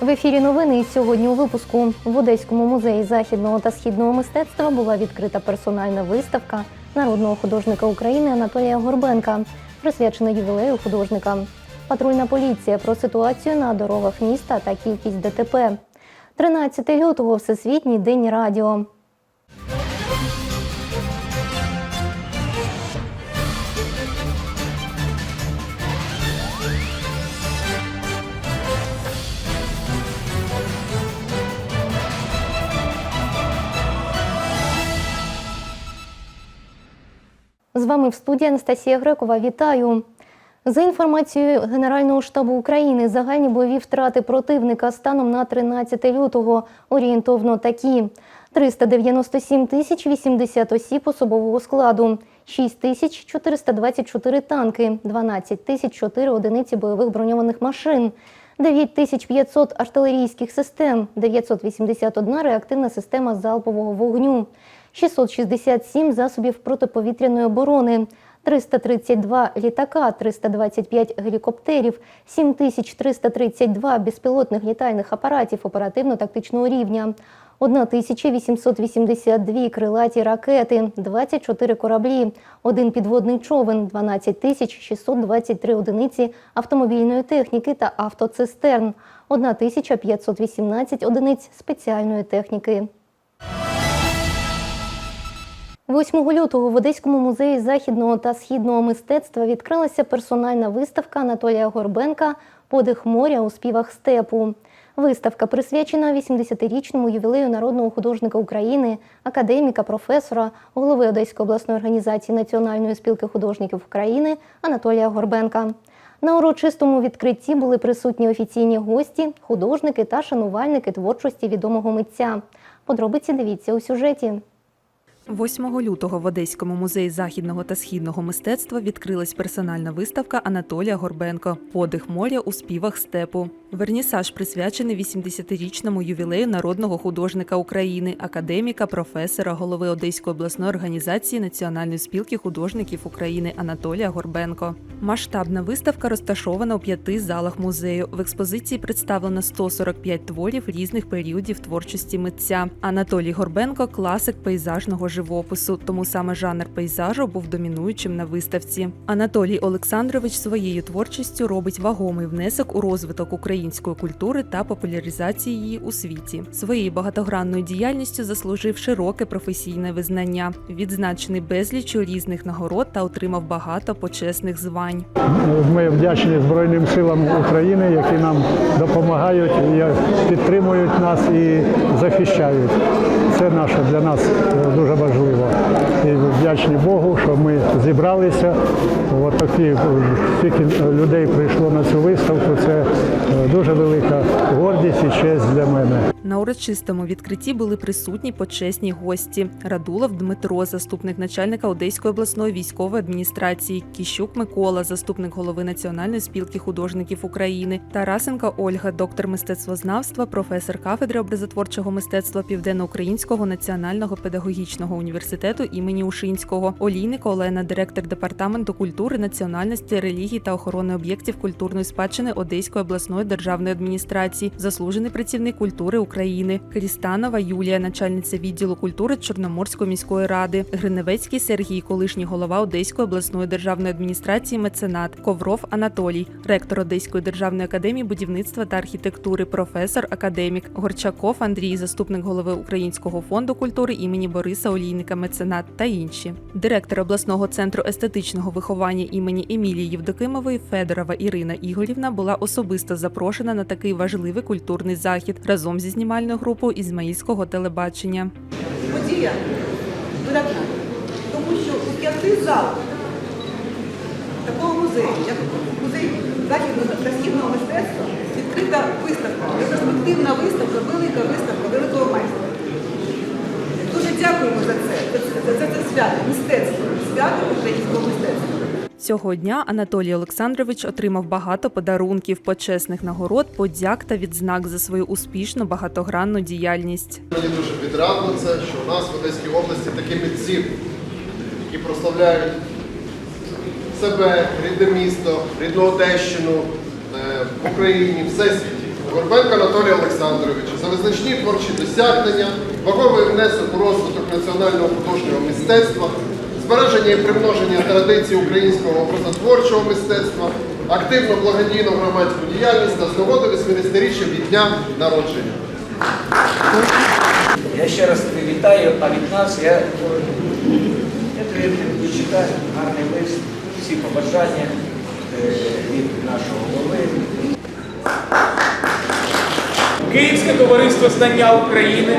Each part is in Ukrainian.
В ефірі новини і сьогодні у випуску в Одеському музеї західного та східного мистецтва була відкрита персональна виставка народного художника України Анатолія Горбенка, присвячена ювілею художника. Патрульна поліція про ситуацію на дорогах міста та кількість ДТП. 13 лютого Всесвітній день радіо. Вами в студії Анастасія Грекова. Вітаю. За інформацією Генерального штабу України, загальні бойові втрати противника станом на 13 лютого орієнтовно такі: 397 тисяч 80 осіб особового складу, 6 тисяч 424 танки, 12 тисяч 4 одиниці бойових броньованих машин, 9500 артилерійських систем, 981 реактивна система залпового вогню, 667 засобів протиповітряної оборони, 332 літака, 325 гелікоптерів, 7332 безпілотних літальних апаратів оперативно-тактичного рівня, 1882 крилаті ракети, 24 кораблі, один підводний човен, 12 623 одиниці автомобільної техніки та автоцистерн, 1518 одиниць спеціальної техніки. 8 лютого в Одеському музеї західного та східного мистецтва відкрилася персональна виставка Анатолія Горбенка Подих моря у співах степу. Виставка присвячена 80-річному ювілею народного художника України, академіка, професора, голови Одеської обласної організації Національної спілки художників України Анатолія Горбенка. На урочистому відкритті були присутні офіційні гості, художники та шанувальники творчості відомого митця. Подробиці дивіться у сюжеті. 8 лютого в Одеському музеї західного та східного мистецтва відкрилась персональна виставка Анатолія Горбенко Подих моря у співах степу. Вернісаж присвячений 80-річному ювілею народного художника України, академіка, професора, голови Одеської обласної організації Національної спілки художників України Анатолія Горбенко. Масштабна виставка розташована у п'яти залах музею. В експозиції представлено 145 творів різних періодів творчості митця. Анатолій Горбенко класик пейзажного живопису, тому саме жанр пейзажу був домінуючим на виставці. Анатолій Олександрович своєю творчістю робить вагомий внесок у розвиток української культури та популяризації її у світі. Своєю багатогранною діяльністю заслужив широке професійне визнання, відзначений безліччю різних нагород та отримав багато почесних звань. Ми вдячні Збройним силам України, які нам допомагають, підтримують нас і захищають. Це наше для нас дуже важливо. І вдячні Богу, що ми зібралися. От такі стільки людей прийшло на цю виставку. Це дуже велика гордість і честь для мене. На урочистому відкритті були присутні почесні гості: Радулов Дмитро, заступник начальника Одеської обласної військової адміністрації, Кіщук Микола, заступник голови Національної спілки художників України, Тарасенко Ольга, доктор мистецтвознавства, професор кафедри образотворчого мистецтва Південноукраїнського національного педагогічного університету імені Ушинського, Олійник Олена, директор департаменту культури, національності, релігії та охорони об'єктів культурної спадщини Одеської обласної державної адміністрації, заслужений працівник культури України, Крістанова Юлія, начальниця відділу культури Чорноморської міської ради, Гриневецький Сергій, колишній голова Одеської обласної державної адміністрації, меценат, Ковров Анатолій, ректор Одеської державної академії будівництва та архітектури, професор, академік, Горчаков Андрій, заступник голови Українського фонду культури імені Бориса Олійника, меценат та інші. Директор обласного центру естетичного виховання імені Емілії Євдокимової Федорова Ірина Ігорівна була особисто запрошена на такий важливий культурний захід разом зі знімальною групою Ізмаїльського телебачення. подія видатна, тому що у п'яти залах такого музею, як музей західного та мистецтва, відкрита виставка, ретроспективна виставка, велика виставка великого майстра. Дуже дякуємо за це, за це, за це свято, мистецтво, свято українського мистецтва. Цього дня Анатолій Олександрович отримав багато подарунків, почесних нагород, подяк та відзнак за свою успішну багатогранну діяльність. Мені дуже відрадно це, що у нас в Одеській області такі митці, які прославляють себе, рідне місто, рідну Одещину е, в Україні, всесвіті. Горбенка Анатолія Олександровича за визначні творчі досягнення, ваговий внесок у розвиток національного художнього мистецтва, збереження і примноження традицій українського образотворчого мистецтва, активну благодійну громадську діяльність та з 80-річчя від дня народження. Я ще раз тебе вітаю, а від нас я, відчитаю гарний лист, всі побажання е, від нашого голови. Київське товариство знання України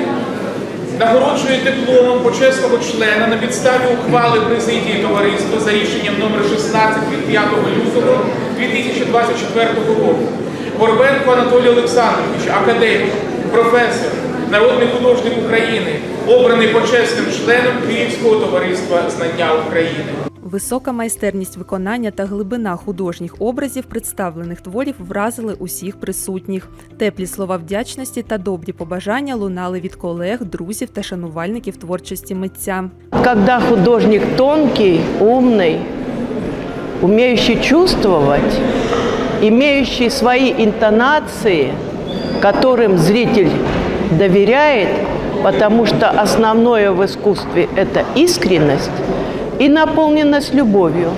нагороджує дипломом почесного члена на підставі ухвали президії товариства за рішенням номер 16 від 5 лютого 2024 року. Горбенко Анатолій Олександрович, академік, професор, народний художник України, обраний почесним членом Київського товариства знання України. Висока майстерність виконання та глибина художніх образів представлених творів вразили усіх присутніх. Теплі слова вдячності та добрі побажання лунали від колег, друзів та шанувальників творчості митця. Когда художник тонкий, умный, умеющий чувствовать, имеющий свои интонации, которым зритель доверяет, потому что основное в искусстве – это искренность и наполненность любовью.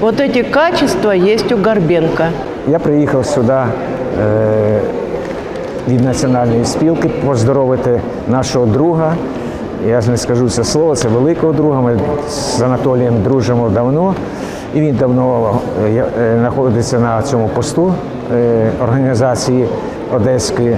Вот эти качества есть у Горбенко. Я приїхав сюди е, від національної спілки поздоровити нашого друга. Я ж не скажу це слово, це великого друга. Ми з Анатолієм дружимо давно. І він давно е, е, знаходиться на цьому посту е, організації Одеської.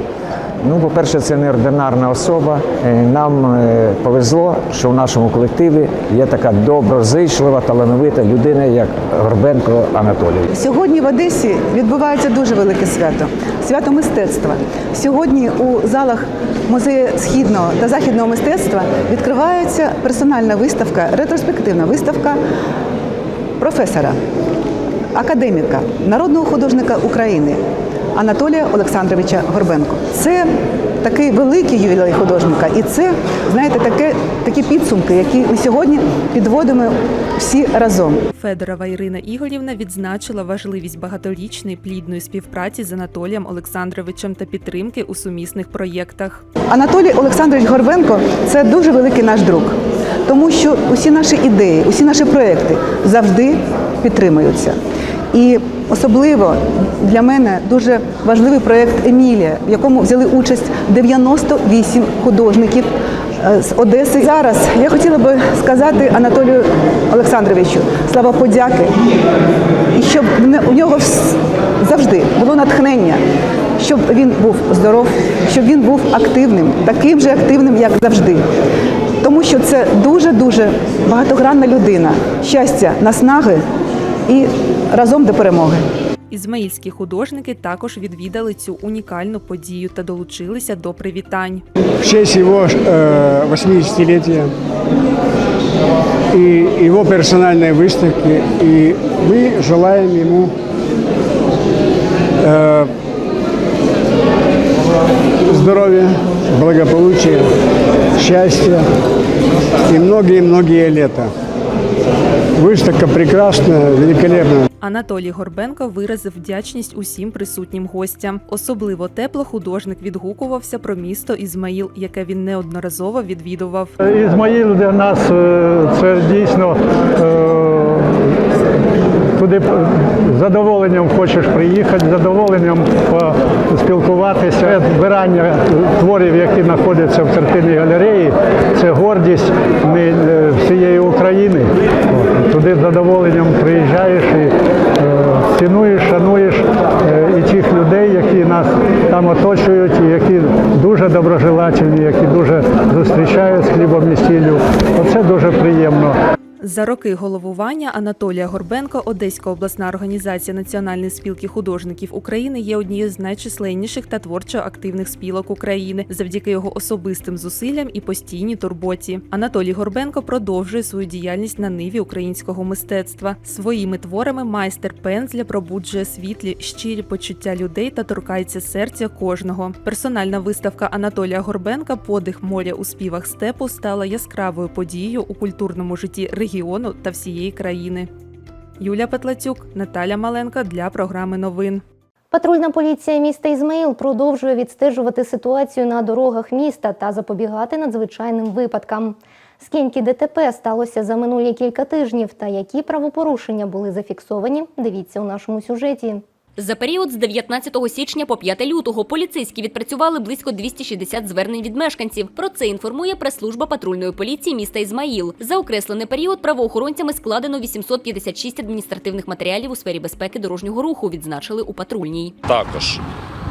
Ну, по-перше, це неординарна особа. Е, Нам е, повезло, що в нашому колективі є така доброзичлива, талановита людина, як Горбенко Анатолій. Сьогодні в Одесі відбувається дуже велике свято свято мистецтва. Сьогодні у залах музею східного та західного мистецтва відкривається персональна виставка, ретроспективна виставка професора, академіка, народного художника України Анатолія Олександровича Горбенко. Це такий великий ювілей художника, і це, знаєте, таке, такі підсумки, які ми сьогодні підводимо всі разом. Федорова Ірина Ігорівна відзначила важливість багаторічної плідної співпраці з Анатолієм Олександровичем та підтримки у сумісних проєктах. Анатолій Олександрович Горбенко це дуже великий наш друг, тому що усі наші ідеї, усі наші проекти завжди підтримуються. І особливо для мене дуже важливий проєкт Емілія, в якому взяли участь 98 художників е, з Одеси. Зараз я хотіла би сказати Анатолію Олександровичу слава подяки, і щоб у нього завжди було натхнення, щоб він був здоров, щоб він був активним, таким же активним, як завжди. Тому що це дуже-дуже багатогранна людина, щастя, наснаги і разом до перемоги. Ізмаїльські художники також відвідали цю унікальну подію та долучилися до привітань. в честь его э, 80-летия и его персональной выставки. И мы желаем ему э, здоровья, благополучия, счастья и многие-многие великолепна. Выставка. Анатолій Горбенко виразив вдячність усім присутнім гостям. Особливо тепло художник відгукувався про місто Ізмаїл, яке він неодноразово відвідував. Ізмаїл для нас е, це дійсно е, туди з задоволенням хочеш приїхати, з задоволенням поспілкуватися. Збирання творів, які знаходяться в картинній галереї, це гордість е, всієї України. Туди з задоволенням приїжджаєш і е, цінуєш, шануєш е, і тих людей, які нас там оточують, і які дуже доброжелательні, які дуже зустрічають з хлібом і сіллю. Оце дуже приємно. За роки головування Анатолія Горбенко Одеська обласна організація Національної спілки художників України є однією з найчисленніших та творчо активних спілок України завдяки його особистим зусиллям і постійній турботі. Анатолій Горбенко продовжує свою діяльність на ниві українського мистецтва. Своїми творами майстер пензля пробуджує світлі, щирі почуття людей та торкається серця кожного. Персональна виставка Анатолія Горбенка Подих моря у співах степу стала яскравою подією у культурному житті регіону та всієї країни. Юля Петлацюк, Наталя Маленко для програми новин. Патрульна поліція міста Ізмаїл продовжує відстежувати ситуацію на дорогах міста та запобігати надзвичайним випадкам. Скільки ДТП сталося за минулі кілька тижнів та які правопорушення були зафіксовані, дивіться у нашому сюжеті. За період з 19 січня по 5 лютого поліцейські відпрацювали близько 260 звернень від мешканців. Про це інформує прес-служба патрульної поліції міста Ізмаїл. За окреслений період правоохоронцями складено 856 адміністративних матеріалів у сфері безпеки дорожнього руху, відзначили у патрульній. Також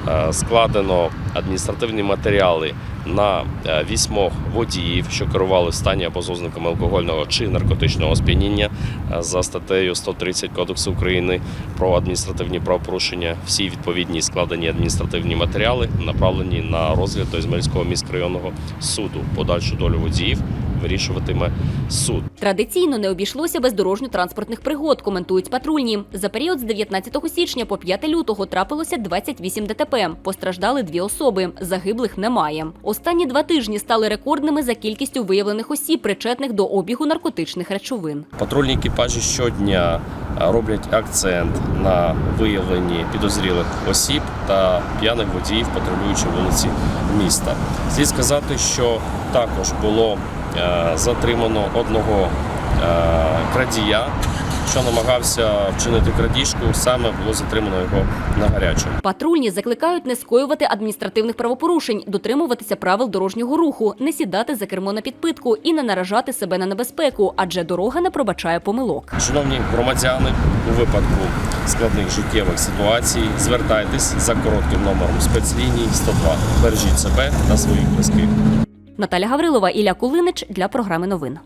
е, складено адміністративні матеріали на е, вісьмох водіїв, що керували в стані або з алкогольного чи наркотичного сп'яніння е, за статтею 130 Кодексу України про адміністративні правопорушення. Всі відповідні складені адміністративні матеріали направлені на розгляд до Ізмаїльського міськрайонного суду. Подальшу долю водіїв вирішуватиме суд. Традиційно не обійшлося без дорожньо-транспортних пригод, коментують патрульні. За період з 19 січня по 5 лютого трапилося 28 ДТП. Постраждали дві особи. Загиблих немає. Останні два тижні стали рекордними за кількістю виявлених осіб, причетних до обігу наркотичних речовин. Патрульні екіпажі щодня е, роблять акцент на виявленні підозрілих осіб та п'яних водіїв, патрулюючи вулиці міста. Слід сказати, що також було е, затримано одного е, крадія, що намагався вчинити крадіжку. Саме було затримано його на гарячому. Патрульні закликають не скоювати адміністративних правопорушень, дотримуватися правил дорожнього руху, не сідати за кермо на підпитку і не наражати себе на небезпеку, адже дорога не пробачає помилок. Шановні громадяни, у випадку складних життєвих ситуацій звертайтесь за коротким номером спецлінії 102. Бережіть себе та своїх близьких. Наталя Гаврилова, Ілля Кулинич для програми новин.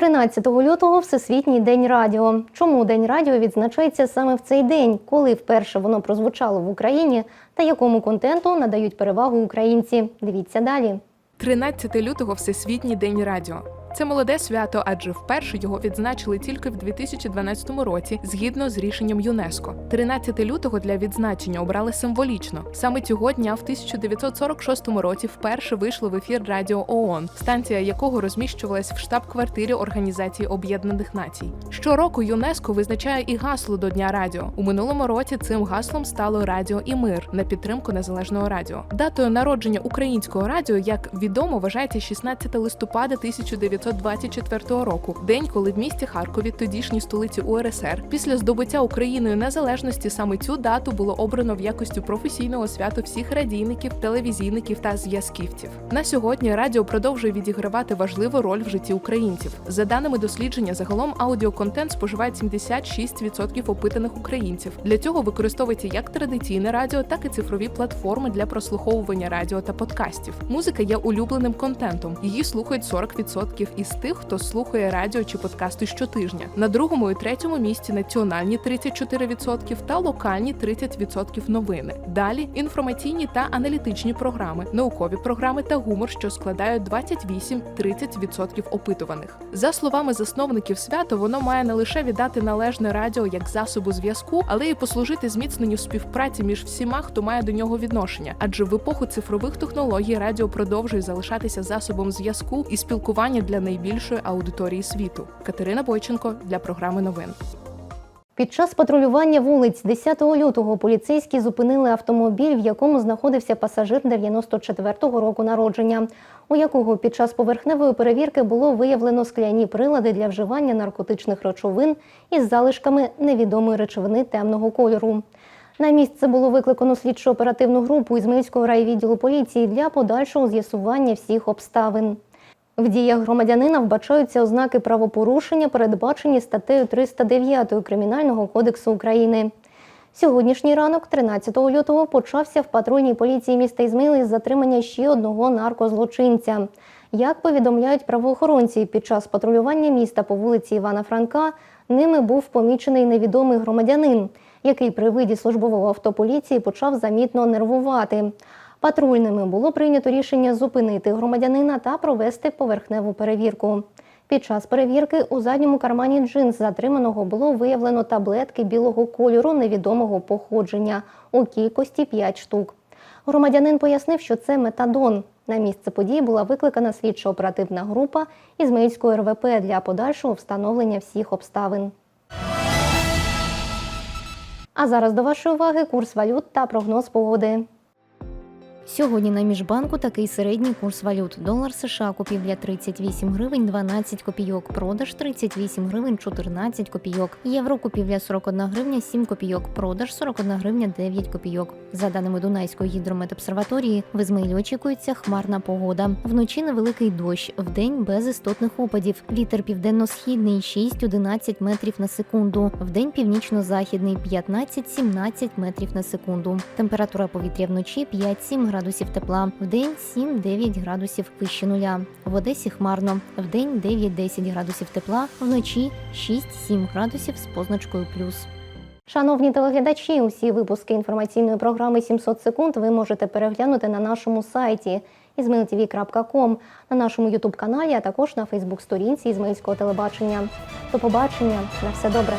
13 лютого Всесвітній день радіо. Чому День радіо відзначається саме в цей день, коли вперше воно прозвучало в Україні та якому контенту надають перевагу українці? Дивіться далі. 13 лютого Всесвітній день радіо. Це молоде свято, адже вперше його відзначили тільки в 2012 році, згідно з рішенням ЮНЕСКО. 13 лютого для відзначення обрали символічно. Саме цього дня, в 1946 році, вперше вийшло в ефір Радіо ООН, станція якого розміщувалась в штаб-квартирі Організації Об'єднаних Націй. Щороку ЮНЕСКО визначає і гасло до Дня радіо. У минулому році цим гаслом стало Радіо і мир на підтримку незалежного радіо. Датою народження українського радіо, як відомо, вважається 16 листопада 1924 року, день, коли в місті Харкові, тодішній столиці УРСР, після здобуття Україною незалежності саме цю дату було обрано в якості професійного святу всіх радійників, телевізійників та зв'язківців. На сьогодні радіо продовжує відігравати важливу роль в житті українців. За даними дослідження, загалом аудіоконтент споживають 76% опитаних українців. Для цього використовується як традиційне радіо, так і цифрові платформи для прослуховування радіо та подкастів. Музика є улюбленим контентом. Її слухають 40% із тих, хто слухає радіо чи подкасти щотижня. На другому і третьому місці національні 34% та локальні 30% новини. Далі інформаційні та аналітичні програми, наукові програми та гумор, що складають 28-30% опитуваних. За словами засновників свята, воно має не лише віддати належне радіо як засобу зв'язку, але й послужити зміцненню співпраці між всіма, хто має до нього відношення. Адже в епоху цифрових технологій радіо продовжує залишатися засобом зв'язку і спілкування для найбільшої аудиторії світу. Катерина Бойченко для програми новин. Під час патрулювання вулиць 10 лютого поліцейські зупинили автомобіль, в якому знаходився пасажир 94-го року народження, у якого під час поверхневої перевірки було виявлено скляні прилади для вживання наркотичних речовин із залишками невідомої речовини темного кольору. На місце було викликано слідчо-оперативну групу Ізмаїльського райвідділу поліції для подальшого з'ясування всіх обставин. В діях громадянина вбачаються ознаки правопорушення, передбачені статтею 309 Кримінального кодексу України. Сьогоднішній ранок, 13 лютого, почався в патрульній поліції міста Ізмаїл із затримання ще одного наркозлочинця. Як повідомляють правоохоронці, під час патрулювання міста по вулиці Івана Франка ними був помічений невідомий громадянин, який при виді службового авто поліції почав замітно нервувати. Патрульними було прийнято рішення зупинити громадянина та провести поверхневу перевірку. Під час перевірки у задньому кармані джинс затриманого було виявлено таблетки білого кольору невідомого походження у кількості 5 штук. Громадянин пояснив, що це метадон. На місце події була викликана слідчо-оперативна група Ізмаїльської РВП для подальшого встановлення всіх обставин. А зараз до вашої уваги курс валют та прогноз погоди. Сьогодні на міжбанку такий середній курс валют. Долар США купівля 38 гривень 12 копійок, продаж 38 гривень 14 копійок. Євро купівля 41 гривня 7 копійок, продаж 41 гривня 9 копійок. За даними Дунайської гідрометобсерваторії, в Ізмаїлі очікується хмарна погода. Вночі невеликий дощ, вдень без істотних опадів. Вітер південно-східний 6-11 метрів на секунду. Вдень північно-західний 15-17 метрів на секунду. Температура повітря вночі 5-7 градусів тепла, вдень 7-9 градусів вище нуля. В Одесі хмарно, вдень 9-10 градусів тепла, вночі 6-7 градусів з позначкою плюс. Шановні телеглядачі, усі випуски інформаційної програми 700 секунд ви можете переглянути на нашому сайті izmailtv.com, на нашому ютуб каналі, а також на Фейсбук-сторінці Ізмаїльського телебачення. До побачення, на все добре.